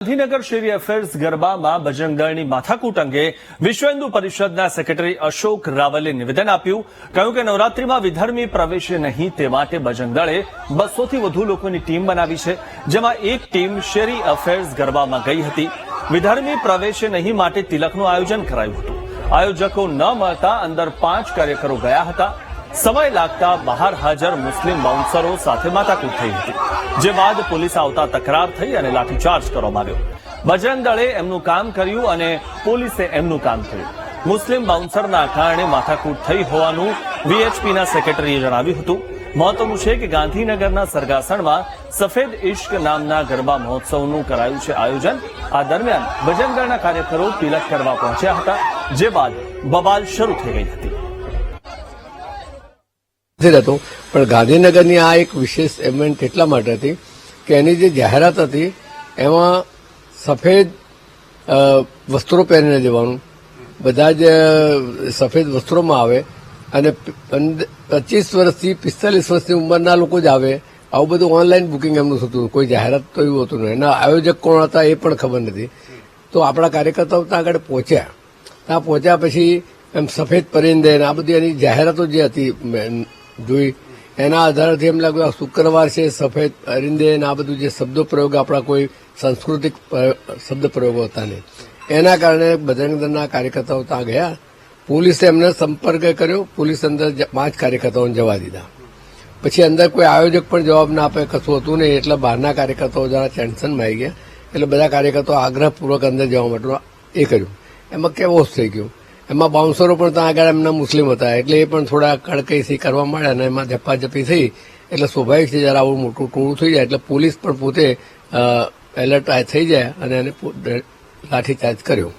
ગાંધીનગર શેરી એફેર્સ ગરબામાં બજરંગ દળની માથાકૂટ અંગે વિશ્વ હિન્દુ પરિષદના સેક્રેટરી અશોક રાવલે નિવેદન આપ્યું. કહ્યું કે નવરાત્રીમાં વિધર્મી પ્રવેશે નહીં તે માટે બજરંગ દળે બસોથી વધુ લોકોની ટીમ બનાવી છે, જેમાં એક ટીમ શેરી અફેર્સ ગરબામાં ગઈ હતી. વિધર્મી પ્રવેશે નહીં માટે તિલકનું આયોજન કરાયું હતું. આયોજકો ન મળતા અંદર પાંચ કાર્યકરો ગયા હતા. સમય લાગતા બહાર હાજર મુસ્લિમ બાઉન્સરો સાથે માથાકૂટ થઈ હતી, જે બાદ પોલીસ આવતા તકરાર થઈ અને લાઠીચાર્જ કરવામાં આવ્યો. બજરંગ દળે એમનું કામ કર્યું અને પોલીસે એમનું કામ કર્યું. મુસ્લિમ બાઉન્સરના કારણે માથાકૂટ થઈ હોવાનું વીએચપીના સેક્રેટરીએ જણાવ્યું હતું. મહત્વનું છે કે ગાંધીનગરના સરગાસણમાં સફેદ ઇશ્ક નામના ગરબા મહોત્સવનું કરાયું છે આયોજન. આ દરમિયાન દળના કાર્યકરો તિલક કરવા પહોંચ્યા હતા, જે બાદ બબાલ શરૂ થઈ ગઈ હતી. રહેતો પણ ગાંધીનગરની આ એક વિશેષ ઇવેન્ટ એટલા માટે હતી કે એની જે જાહેરાત હતી, એમાં સફેદ વસ્ત્રો પહેરીને જવાનું. બધા જ સફેદ વસ્ત્રોમાં આવે અને પચીસ વર્ષથી, પિસ્તાલીસ વર્ષની ઉંમરના લોકો જ આવે. આવું બધું ઓનલાઈન બુકિંગ એમનું થતું કોઈ જાહેરાત તો એવું હતું નહીં. એના આયોજક કોણ હતા એ પણ ખબર નથી. તો આપણા કાર્યકર્તાઓ ત્યાં આગળ પહોંચ્યા. ત્યાં પહોંચ્યા પછી એમ સફેદ પરિંદે આ બધી એની જાહેરાતો જે હતી જોઈ. એના આધારથી એમ લાગ્યું, આ શુક્રવાર છે, સફેદ અરિંદે અને આ બધું જે શબ્દ પ્રયોગ, આપણા કોઈ સાંસ્કૃતિક શબ્દ પ્રયોગો હતા નહીં. એના કારણે બજરંગ દળના કાર્યકર્તાઓ ત્યાં ગયા. પોલીસે એમને સંપર્ક કર્યો. પોલીસ અંદર પાંચ કાર્યકર્તાઓને જવા દીધા. પછી અંદર કોઈ આયોજક પણ જવાબ ના આપે, કશું હતું નહીં, એટલે બહારના કાર્યકર્તાઓ જરા ટેન્શનમાં આવી ગયા. એટલે બધા કાર્યકર્તાઓ આગ્રહપૂર્વક અંદર જવા માટે એ કર્યું. એમાં કેવો થઈ ગયો. એમાં બાઉન્સરો પણ ત્યાં આગળ એમના મુસ્લિમ હતા. એટલે એ પણ થોડા કડકઈથી કરવા માંડ્યા અને એમાં ઝપાઝપી થઈ. એટલે સ્વાભાવિક છે જરા આવું મોટું ટોળું થઈ જાય, એટલે પોલીસ પણ પોતે એલર્ટ થઈ જાય અને એને લાઠીચાર્જ કર્યો.